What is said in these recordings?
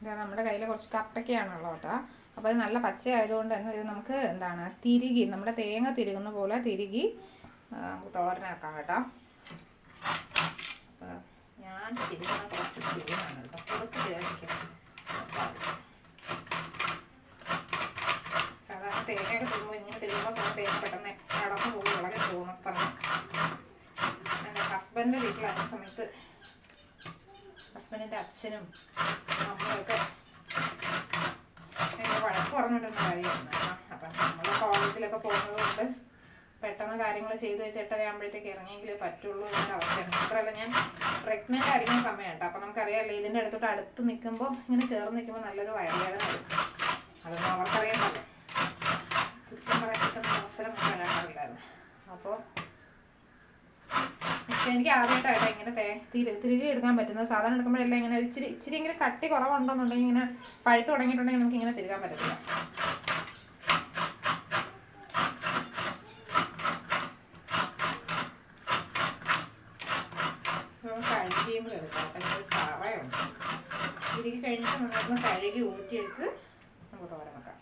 ഇത് നമ്മുടെ കയ്യിൽ കുറച്ച് കപ്പയ്ക്കാണുള്ളത് കേട്ടോ അപ്പോൾ ഇത് നല്ല പച്ച ആയതുകൊണ്ട് തന്നെ ഇത് നമുക്ക് എന്താണ് തിരുകി നമ്മുടെ തേങ്ങ തിരുകുന്ന പോലെ തിരുകി തോരനാക്കാം കേട്ടോ. ഞാൻ തിരുകുന്ന കുറച്ച് സ്പീഡാണ് കേട്ടോ. സാധാരണ തേങ്ങയൊക്കെ തിരുമ്പോൾ ഇങ്ങനെ തിരുമ്പോൾ തേങ്ങ പെട്ടെന്ന് കടന്നു പോകും വളരെ പറഞ്ഞു ഹസ്ബൻഡിന്റെ വീട്ടിലായിരുന്ന സമയത്ത് ഹസ്ബൻഡിന്റെ അച്ഛനും അമ്മയൊക്കെ ഭയങ്കര വഴക്ക് പറഞ്ഞിട്ടുള്ള കാര്യമാണ് അപ്പം നമ്മൾ കോളേജിലൊക്കെ പോകുന്നത് കൊണ്ട് പെട്ടെന്ന് കാര്യങ്ങൾ ചെയ്ത് വെച്ച് എട്ടരയാകുമ്പോഴത്തേക്ക് ഇറങ്ങിയെങ്കിലേ പറ്റുള്ളൂ എന്നൊരു അവസ്ഥയാണ്. മാത്രമല്ല ഞാൻ പ്രഗ്നന്റ് ആയിരിക്കുന്ന സമയമുണ്ട് അപ്പം നമുക്കറിയാമല്ലോ ഇതിന്റെ അടുത്തോട്ട് അടുത്ത് നിൽക്കുമ്പോൾ ഇങ്ങനെ ചേർന്ന് നിൽക്കുമ്പോൾ നല്ലൊരു വയറുവേദന വരും. അതൊന്നും അവർക്കറിയണ്ടല്ലോ. കുറ്റം കിട്ടുന്ന അവസരം വരാറില്ലായിരുന്നു അപ്പോൾ പക്ഷെ എനിക്ക് ആദ്യമായിട്ടാണ് ഇങ്ങനെ തേ തിരി തിരികെ എടുക്കാൻ പറ്റുന്നത്. സാധാരണ എടുക്കുമ്പോഴെല്ലാം ഇങ്ങനെ ഇച്ചിരി ഇച്ചിരി ഇങ്ങനെ കട്ടി കുറവുണ്ടെന്നുണ്ടെങ്കിൽ ഇങ്ങനെ പഴുത്ത് തുടങ്ങിയിട്ടുണ്ടെങ്കിൽ നമുക്ക് ഇങ്ങനെ തിരുകാൻ പറ്റത്തില്ല. എടുക്കാം കഴിഞ്ഞിട്ട് കഴുകി ഊറ്റിയെടുത്ത് നമുക്ക് തോരൻ വെക്കാം.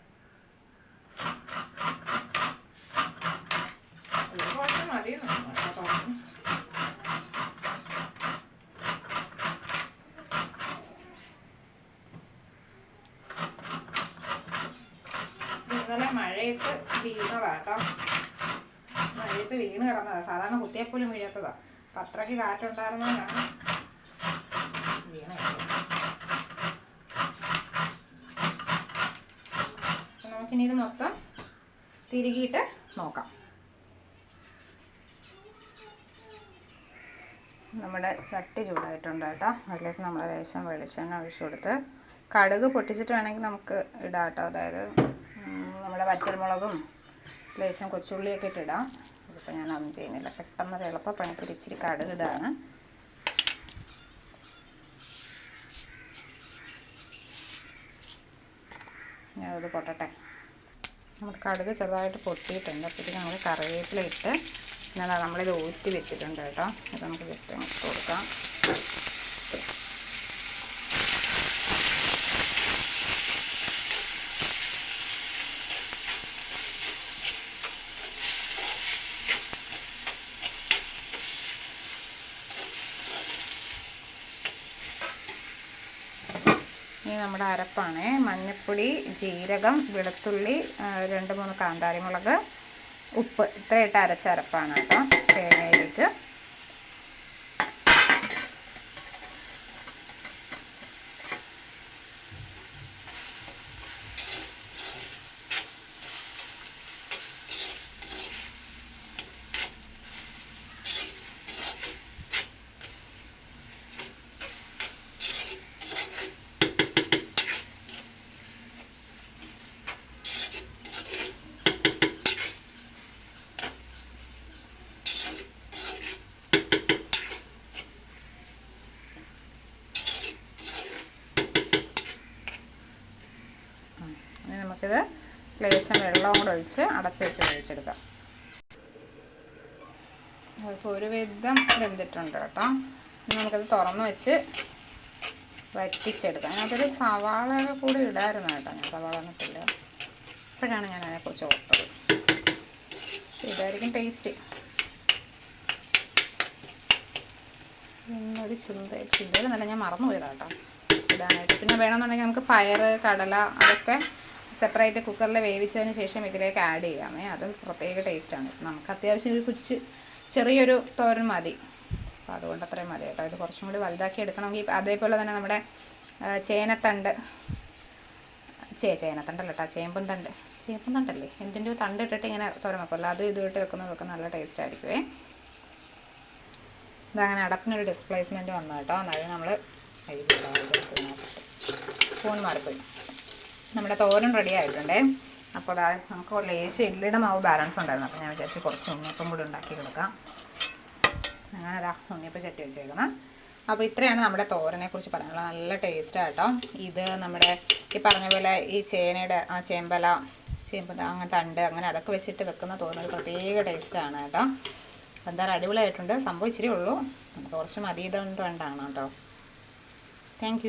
ഒരു തോന്നുന്നു ഇന്നലെ മഴയത്ത് വീണതാ കേട്ടോ മഴയത്ത് വീണ് കിടന്നതാ. സാധാരണ കുത്തിയെപ്പോലും വീഴത്തതാ. അപ്പം അത്രയ്ക്ക് കാറ്റുണ്ടായിരുന്നതാണ് വീണ നമുക്കിനി ഇത് മൊത്തം തിരികിയിട്ട് നോക്കാം. നമ്മുടെ ചട്ടി ചൂടായിട്ടുണ്ട് കേട്ടോ. അതിലേക്ക് നമ്മൾ ലേശം വെളിച്ചെണ്ണ ഒഴിച്ചു കൊടുത്ത് കടുക് പൊട്ടിച്ചിട്ട് വേണമെങ്കിൽ നമുക്ക് ഇടാം കേട്ടോ. അതായത് നമ്മുടെ വറ്റൽമുളകും ലേശം കൊച്ചുള്ളിയൊക്കെ ഇട്ടിടാം ഇതിപ്പോൾ ഞാനതൊന്നും ചെയ്യുന്നില്ല. പെട്ടെന്ന് എളുപ്പ പണിക്ക് ഇച്ചിരി കടുക് ഇടാണ്. ഞാനത് പൊട്ടട്ടെ. നമുക്ക് കടുക് ചെറുതായിട്ട് പൊട്ടിയിട്ടുണ്ട്. അപ്പോഴത്തേക്ക് നമ്മൾ കറിവേപ്പില ഇട്ട് അതാ നമ്മളിത് ഊറ്റി വെച്ചിട്ടുണ്ട് കേട്ടോ. ഇത് നമുക്ക് ജസ്റ്റ് ഇട്ട് കൊടുക്കാം. ഇനി നമ്മുടെ അരപ്പാണേ. മഞ്ഞൾപ്പൊടി ജീരകം വെളുത്തുള്ളി രണ്ട് മൂന്ന് കാന്താരിമുളക് ഉപ്പ് ഇത്രയിട്ട് അരച്ചരപ്പാണ് കേട്ടോ തേങ്ങയിലേക്ക്. നമുക്കിത് ലേശം വെള്ളവും കൂടെ ഒഴിച്ച് അടച്ച് വെച്ച് വേവിച്ചെടുക്കാം. അപ്പോൾ ഒരു വിധം വെന്തിട്ടുണ്ട് കേട്ടോ. നമുക്കത് തുറന്ന് വെച്ച് വറ്റിച്ചെടുക്കാം. അതിനകത്തൊരു സവാളയൊക്കെ കൂടി ഇടായിരുന്നു കേട്ടോ ഞാൻ. സവാള എന്നിട്ടില്ല ഇപ്പോഴാണ് ഞാൻ അതിനെക്കുറിച്ച് ഓർത്തത്. പക്ഷേ ഇതായിരിക്കും ടേസ്റ്റ്. ഇന്നൊരു ചിന്ത ചിന്തയിൽ നല്ല ഞാൻ മറന്നുപോയതാട്ടോ ഇടാനായിട്ട്. പിന്നെ വേണമെന്നുണ്ടെങ്കിൽ നമുക്ക് പയർ കടല അതൊക്കെ സെപ്പറേറ്റ് കുക്കറിൽ വേവിച്ചതിന് ശേഷം ഇതിലേക്ക് ആഡ് ചെയ്യാമേ. അത് പ്രത്യേക ടേസ്റ്റാണ് നമുക്ക് അത്യാവശ്യം ഒരു കുച്ച് ചെറിയൊരു തോരൻ മതി. അപ്പോൾ അതുകൊണ്ട് അത്രയും മതി കേട്ടോ. ഇത് കുറച്ചും കൂടി വലുതാക്കി എടുക്കണമെങ്കിൽ അതേപോലെ തന്നെ നമ്മുടെ ചേനത്തണ്ട്. ചേ ചേനത്തണ്ടല്ല കേട്ടോ ചേമ്പും തണ്ട് ചേമ്പും തണ്ടല്ലേ എന്തിന്റെ തണ്ട് ഇട്ടിട്ട് ഇങ്ങനെ തോരൻ വെക്കുമല്ലോ അതും ഇതും വെക്കുന്നതൊക്കെ നല്ല ടേസ്റ്റ് ആയിരിക്കുമേ ഇതങ്ങനെ അടപ്പിനൊരു ഡിസ്പ്ലേസ്മെന്റ് വന്നു കേട്ടോ. അതായത് നമ്മൾ സ്പൂൺ മാറിപ്പോയി. നമ്മുടെ തോരൻ റെഡി ആയിട്ടുണ്ടേ. അപ്പോൾ നമുക്ക് ലേശം ഇഡ്ലിയുടെ മാവ് ബാലൻസ് ഉണ്ടായിരുന്നു. അപ്പോൾ ഞാൻ വിചാരിച്ച് കുറച്ച് ഉണ്ണിയപ്പം കൂടി ഉണ്ടാക്കി കൊടുക്കാം. അങ്ങനെ അതാ ഉണ്ണിയപ്പം ചട്ടി വെച്ചേക്കണം അപ്പോൾ ഇത്രയാണ് നമ്മുടെ തോരനെ കുറിച്ച് പറയാനുള്ളത്. നല്ല ടേസ്റ്റ് കേട്ടോ. ഇത് നമ്മുടെ ഈ പറഞ്ഞ പോലെ ഈ ചേനയുടെ ആ ചേമ്പല ചേമ്പ അങ്ങനെ തണ്ട് അങ്ങനെ അതൊക്കെ വെച്ചിട്ട് വെക്കുന്ന തോരൻ ഒരു പ്രത്യേക ടേസ്റ്റാണ് കേട്ടോ. എന്തായാലും അടിപൊളിയായിട്ടുണ്ട്. സംഭവം ഇച്ചിരി ഉള്ളൂ. നമുക്ക് കുറച്ച് മതി. വേണ്ടാണ് കേട്ടോ. താങ്ക്